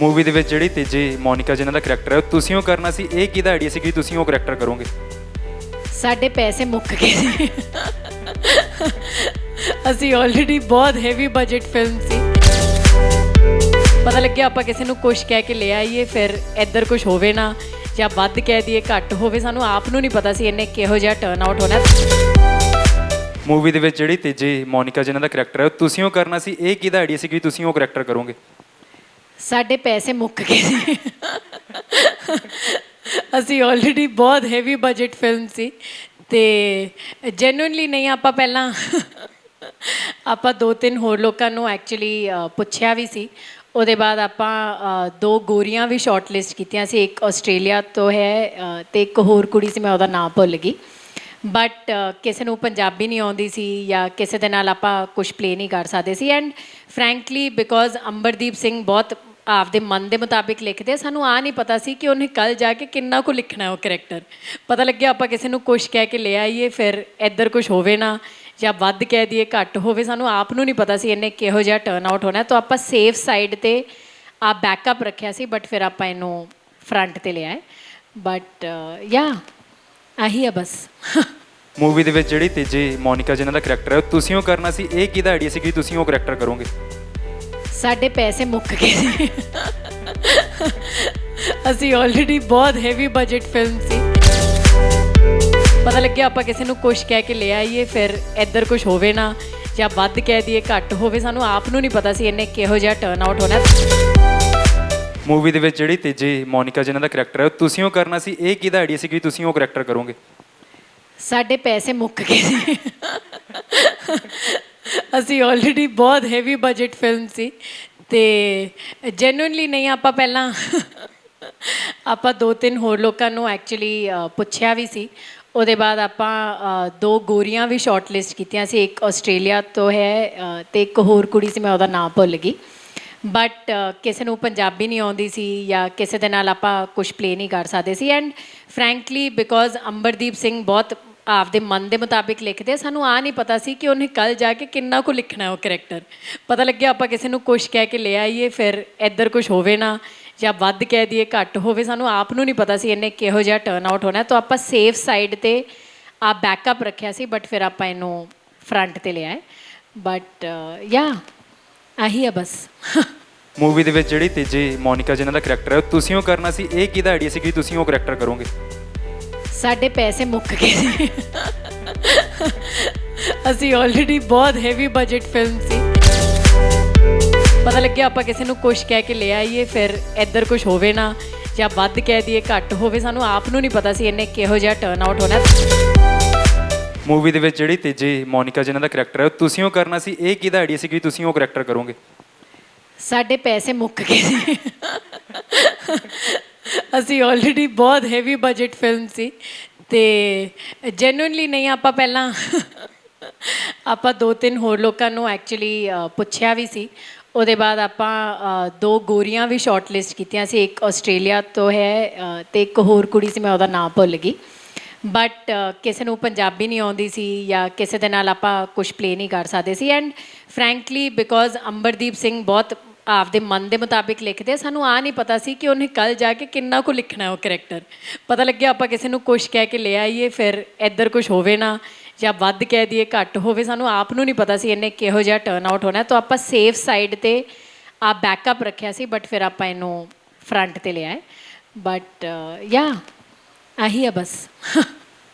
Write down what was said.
Movie ਦੇ ਵਿੱਚ ਜਿਹੜੀ ਤੀਜੀ ਮੋਨਿਕਾ ਜਿਨ੍ਹਾਂ ਦਾ ਕਰੈਕਟਰ ਹੈ ਉਹ ਤੁਸੀਂ ਉਹ ਕਰਨਾ ਸੀ ਇਹ ਕਿਹਦਾ ਆਈਡੀਆ ਸੀ ਕਿ ਤੁਸੀਂ ਉਹ ਕਰੈਕਟਰ ਕਰੋਗੇ? ਸਾਡੇ ਪੈਸੇ ਮੁੱਕ ਗਏ ਸੀ। ਅਸੀਂ ਆਲਰੇਡੀ ਬਹੁਤ ਹੈਵੀ ਬਜਟ ਫਿਲਮ ਸੀ। ਪਤਾ ਲੱਗਿਆ ਆਪਾਂ ਕਿਸੇ ਨੂੰ ਕੁਝ ਕਹਿ ਕੇ ਲੈ ਆਈਏ ਫਿਰ ਇੱਧਰ ਕੁਝ ਹੋਵੇ ਨਾ ਜਾਂ ਵੱਧ ਕਹਿ ਦਈਏ ਘੱਟ ਹੋਵੇ ਸਾਨੂੰ ਆਪ ਨੂੰ ਨਹੀਂ ਪਤਾ ਸੀ ਇਹਨੇ ਕਿਹੋ ਜਿਹਾ ਟਰਨ ਆਊਟ ਹੋਣਾ। ਮੂਵੀ ਦੇ ਵਿੱਚ ਜਿਹੜੀ ਤੀਜੀ ਮੋਨਿਕਾ ਜਿਨ੍ਹਾਂ ਦਾ ਕਰੈਕਟਰ ਹੈ ਉਹ ਤੁਸੀਂ ਉਹ ਕਰਨਾ ਸੀ ਇਹ ਕਿਹਦਾ ਆਈਡੀਆ ਸੀ ਕਿ ਤੁਸੀਂ ਉਹ ਕਰੈਕਟਰ ਕਰੋਗੇ? ਸਾਡੇ ਪੈਸੇ ਮੁੱਕ ਗਏ ਸੀ। ਅਸੀਂ ਆਲਰੇਡੀ ਬਹੁਤ ਹੈਵੀ ਬਜਟ ਫਿਲਮ ਸੀ ਤੇ ਜੈਨੂਇਨਲੀ ਨਹੀਂ ਆਪਾਂ ਪਹਿਲਾਂ ਆਪਾਂ ਦੋ ਤਿੰਨ ਹੋਰ ਲੋਕਾਂ ਨੂੰ ਐਕਚੁਅਲੀ ਪੁੱਛਿਆ ਵੀ ਸੀ। ਉਹਦੇ ਬਾਅਦ ਆਪਾਂ ਦੋ ਗੋਰੀਆਂ ਵੀ ਸ਼ਾਰਟਲਿਸਟ ਕੀਤੀਆਂ ਸੀ। ਇੱਕ ਆਸਟ੍ਰੇਲੀਆ ਤੋਂ ਹੈ ਅ, ਤੇ ਇੱਕ ਹੋਰ ਕੁੜੀ ਸੀ ਮੈਂ ਉਹਦਾ ਨਾਮ ਭੁੱਲ ਗਈ। ਬਟ ਕਿਸੇ ਨੂੰ ਪੰਜਾਬੀ ਨਹੀਂ ਆਉਂਦੀ ਸੀ ਜਾਂ ਕਿਸੇ ਦੇ ਨਾਲ ਆਪਾਂ ਕੁਝ ਪਲੇ ਨਹੀਂ ਕਰ ਸਕਦੇ ਸੀ। And frankly because Amberdeep Singh ਬਹੁਤ ਆਪਦੇ ਮਨ ਦੇ ਮੁਤਾਬਿਕ ਲਿਖਦੇ ਆ, ਸਾਨੂੰ ਆ ਨਹੀਂ ਪਤਾ ਸੀ ਕਿ ਉਹਨੇ ਕੱਲ ਜਾ ਕੇ ਕਿੰਨਾ ਕੁ ਲਿਖਣਾ ਉਹ ਕੈਰੈਕਟਰ ਪਤਾ ਲੱਗਿਆ ਆਪਾਂ ਕਿਸੇ ਨੂੰ ਕੁਝ ਕਹਿ ਕੇ ਲੈ ਆਈਏ ਫਿਰ ਇੱਧਰ ਕੁਝ ਹੋਵੇ ਨਾ ਜਾਂ ਵੱਧ ਕਹਿ ਦਈਏ ਘੱਟ ਹੋਵੇ ਸਾਨੂੰ ਆਪ ਨੂੰ ਨਹੀਂ ਪਤਾ ਸੀ ਇਹਨੇ ਕਿਹੋ ਜਿਹਾ ਟਰਨ ਆਊਟ ਹੋਣਾ। ਤਾਂ ਆਪਾਂ ਸੇਫ ਸਾਈਡ ਤੇ ਆ ਬੈਕਅਪ ਰੱਖਿਆ ਸੀ ਬਟ ਫਿਰ ਆਪਾਂ ਇਹਨੂੰ ਫਰੰਟ ਤੇ ਲਿਆਏ। ਬਟ ਯਾ ਆਹੀ ਆ ਬਸ। ਮੂਵੀ ਦੇ ਵਿੱਚ ਜਿਹੜੀ ਤੀਜੀ ਮੋਨਿਕਾ ਜਿਨ੍ਹਾਂ ਦਾ ਕਰੈਕਟਰ ਹੈ ਤੁਸੀਂ ਉਹ ਕਰਨਾ ਸੀ ਇਹ ਕਿਹਦਾ ਆਈਡੀਆ ਸੀ ਕਿ ਤੁਸੀਂ ਉਹ ਕਰੈਕਟਰ ਕਰੋਗੇ? ਸਾਡੇ ਪੈਸੇ ਮੁੱਕ ਗਏ ਸੀ। ਅਸੀਂ ਆਲਰੇਡੀ ਬਹੁਤ ਹੈਵੀ ਬਜਟ ਫਿਲਮ ਸੀ। ਪਤਾ ਲੱਗਿਆ ਆਪਾਂ ਕਿਸੇ ਨੂੰ ਕੁਝ ਕਹਿ ਕੇ ਲੈ ਆਈਏ ਫਿਰ ਇੱਧਰ ਕੁਝ ਹੋਵੇ ਨਾ ਜਾਂ ਵੱਧ ਕਹਿ ਦਈਏ ਘੱਟ ਹੋਵੇ ਸਾਨੂੰ ਆਪ ਨੂੰ ਨਹੀਂ ਪਤਾ ਸੀ ਇਹਨੇ ਕਿਹੋ ਜਿਹਾ ਟਰਨ ਆਊਟ ਹੋਣਾ। ਮੂਵੀ ਦੇ ਵਿੱਚ ਜਿਹੜੀ ਤੀਜੀ ਮੋਨਿਕਾ ਜਿਨ੍ਹਾਂ ਦਾ ਕਰੈਕਟਰ ਹੈ ਉਹ ਤੁਸੀਂ ਉਹ ਕਰਨਾ ਸੀ ਇਹ ਕਿਹਦਾ ਆਈਡੀਆ ਸੀ ਕਿ ਤੁਸੀਂ ਉਹ ਕਰੈਕਟਰ ਕਰੋਗੇ? ਸਾਡੇ ਪੈਸੇ ਮੁੱਕ ਗਏ ਸੀ। ਅਸੀਂ ਆਲਰੇਡੀ ਬਹੁਤ ਹੈਵੀ ਬਜਟ ਫਿਲਮ ਸੀ ਤੇ ਜੈਨੂਇਨਲੀ ਨਹੀਂ ਆਪਾਂ ਪਹਿਲਾਂ ਆਪਾਂ ਦੋ ਤਿੰਨ ਹੋਰ ਲੋਕਾਂ ਨੂੰ ਐਕਚੁਅਲੀ ਪੁੱਛਿਆ ਵੀ ਸੀ। ਉਹਦੇ ਬਾਅਦ ਆਪਾਂ ਦੋ ਗੋਰੀਆਂ ਵੀ ਸ਼ਾਰਟਲਿਸਟ ਕੀਤੀਆਂ ਸੀ। ਇੱਕ ਆਸਟ੍ਰੇਲੀਆ ਤੋਂ ਹੈ ਅ, ਤੇ ਇੱਕ ਹੋਰ ਕੁੜੀ ਸੀ ਮੈਂ ਉਹਦਾ ਨਾਮ ਭੁੱਲ ਗਈ। ਬਟ ਕਿਸੇ ਨੂੰ ਪੰਜਾਬੀ ਨਹੀਂ ਆਉਂਦੀ ਸੀ ਜਾਂ ਕਿਸੇ ਦੇ ਨਾਲ ਆਪਾਂ ਕੁਝ ਪਲੇ ਨਹੀਂ ਕਰ ਸਕਦੇ ਸੀ। And frankly because Amberdeep Singh ਬਹੁਤ ਆਪਦੇ ਮਨ ਦੇ ਮੁਤਾਬਿਕ ਲਿਖਦੇ ਆ, ਸਾਨੂੰ ਆ ਨਹੀਂ ਪਤਾ ਸੀ ਕਿ ਉਹਨੇ ਕੱਲ ਜਾ ਕੇ ਕਿੰਨਾ ਕੁ ਲਿਖਣਾ ਉਹ ਕੈਰੈਕਟਰ ਪਤਾ ਲੱਗਿਆ ਆਪਾਂ ਕਿਸੇ ਨੂੰ ਕੁਝ ਕਹਿ ਕੇ ਲੈ ਆਈਏ ਫਿਰ ਇੱਧਰ ਕੁਝ ਹੋਵੇ ਨਾ ਜਾਂ ਵੱਧ ਕਹਿ ਦਈਏ ਘੱਟ ਹੋਵੇ ਸਾਨੂੰ ਆਪ ਨੂੰ ਨਹੀਂ ਪਤਾ ਸੀ ਇਹਨੇ ਕਿਹੋ ਜਿਹਾ ਟਰਨ ਆਊਟ ਹੋਣਾ। ਤਾਂ ਆਪਾਂ ਸੇਫ ਸਾਈਡ ਤੇ ਆ ਬੈਕਅਪ ਰੱਖਿਆ ਸੀ ਬਟ ਫਿਰ ਆਪਾਂ ਇਹਨੂੰ ਫਰੰਟ ਤੇ ਲਿਆਏ। ਬਟ ਯਾ ਆਹੀ ਆ ਬਸ। ਮੂਵੀ ਦੇ ਵਿੱਚ ਜਿਹੜੀ ਤੀਜੀ ਮੋਨਿਕਾ ਜਿਨ੍ਹਾਂ ਦਾ ਕਰੈਕਟਰ ਹੈ ਤੁਸੀਂ ਉਹ ਕਰਨਾ ਸੀ ਇਹ ਕਿਹਦਾ ਆਈਡੀਆ ਸੀ ਕਿ ਤੁਸੀਂ ਉਹ ਕਰੈਕਟਰ ਕਰੋਗੇ? ਸਾਡੇ ਪੈਸੇ ਮੁੱਕ ਗਏ ਸੀ। ਅਸੀਂ ਆਲਰੇਡੀ ਬਹੁਤ ਹੈਵੀ ਬਜਟ ਫਿਲਮ ਸੀ। ਪਤਾ ਲੱਗਿਆ ਆਪਾਂ ਕਿਸੇ ਨੂੰ ਕੁਝ ਕਹਿ ਕੇ ਲੈ ਆਈਏ ਫਿਰ ਇੱਧਰ ਕੁਝ ਹੋਵੇ ਨਾ ਜਾਂ ਵੱਧ ਕਹਿ ਦਈਏ ਘੱਟ ਹੋਵੇ ਸਾਨੂੰ ਆਪ ਨੂੰ ਨਹੀਂ ਪਤਾ ਸੀ ਇਹਨੇ ਕਿਹੋ ਜਿਹਾ ਟਰਨ ਆਊਟ ਹੋਣਾ। ਮੂਵੀ ਦੇ ਵਿੱਚ ਜਿਹੜੀ ਤੀਜੀ ਮੋਨਿਕਾ ਜਿਨ੍ਹਾਂ ਦਾ ਕਰੈਕਟਰ ਹੈ ਤੁਸੀਂ ਉਹ ਕਰਨਾ ਸੀ ਇਹ ਕਿਹਦਾ ਆਈਡੀਆ ਸੀ ਕਿ ਤੁਸੀਂ ਉਹ ਕਰੈਕਟਰ ਕਰੋਗੇ? ਸਾਡੇ ਪੈਸੇ ਮੁੱਕ ਗਏ ਸੀ। ਅਸੀਂ ਆਲਰੇਡੀ ਬਹੁਤ ਹੈਵੀ ਬਜਟ ਫਿਲਮ ਸੀ ਤੇ ਜੈਨੂਇਨਲੀ ਨਹੀਂ ਆਪਾਂ ਪਹਿਲਾਂ ਆਪਾਂ ਦੋ ਤਿੰਨ ਹੋਰ ਲੋਕਾਂ ਨੂੰ ਐਕਚੁਅਲੀ ਪੁੱਛਿਆ ਵੀ ਸੀ। ਉਹਦੇ ਬਾਅਦ ਆਪਾਂ ਦੋ ਗੋਰੀਆਂ ਵੀ ਸ਼ਾਰਟਲਿਸਟ ਕੀਤੀਆਂ ਸੀ। ਇੱਕ ਆਸਟ੍ਰੇਲੀਆ ਤੋਂ ਹੈ ਅ, ਤੇ ਇੱਕ ਹੋਰ ਕੁੜੀ ਸੀ ਮੈਂ ਉਹਦਾ ਨਾਮ ਭੁੱਲ ਗਈ। ਬਟ ਕਿਸੇ ਨੂੰ ਪੰਜਾਬੀ ਨਹੀਂ ਆਉਂਦੀ ਸੀ ਜਾਂ ਕਿਸੇ ਦੇ ਨਾਲ ਆਪਾਂ ਕੁਝ ਪਲੇ ਨਹੀਂ ਕਰ ਸਕਦੇ ਸੀ। And frankly because Amberdeep Singh ਬਹੁਤ ਆਪਦੇ ਮਨ ਦੇ ਮੁਤਾਬਿਕ ਲਿਖਦੇ ਆ, ਸਾਨੂੰ ਆ ਨਹੀਂ ਪਤਾ ਸੀ ਕਿ ਉਹਨੇ ਕੱਲ ਜਾ ਕੇ ਕਿੰਨਾ ਕੁ ਲਿਖਣਾ ਉਹ ਕੈਰੈਕਟਰ ਪਤਾ ਲੱਗਿਆ ਆਪਾਂ ਕਿਸੇ ਨੂੰ ਕੁਝ ਕਹਿ ਕੇ ਲੈ ਆਈਏ ਫਿਰ ਇੱਧਰ ਕੁਝ ਹੋਵੇ ਨਾ ਜਾਂ ਵੱਧ ਕਹਿ ਦਈਏ ਘੱਟ ਹੋਵੇ ਸਾਨੂੰ ਆਪ ਨੂੰ ਨਹੀਂ ਪਤਾ ਸੀ ਇਹਨੇ ਕਿਹੋ ਜਿਹਾ ਟਰਨ ਆਊਟ ਹੋਣਾ। ਤਾਂ ਆਪਾਂ ਸੇਫ ਸਾਈਡ ਤੇ ਆ ਬੈਕਅਪ ਰੱਖਿਆ ਸੀ ਬਟ ਫਿਰ ਆਪਾਂ ਇਹਨੂੰ ਫਰੰਟ ਤੇ ਲਿਆਏ। ਬਟ ਯਾ ਆਹੀ ਆ ਬਸ।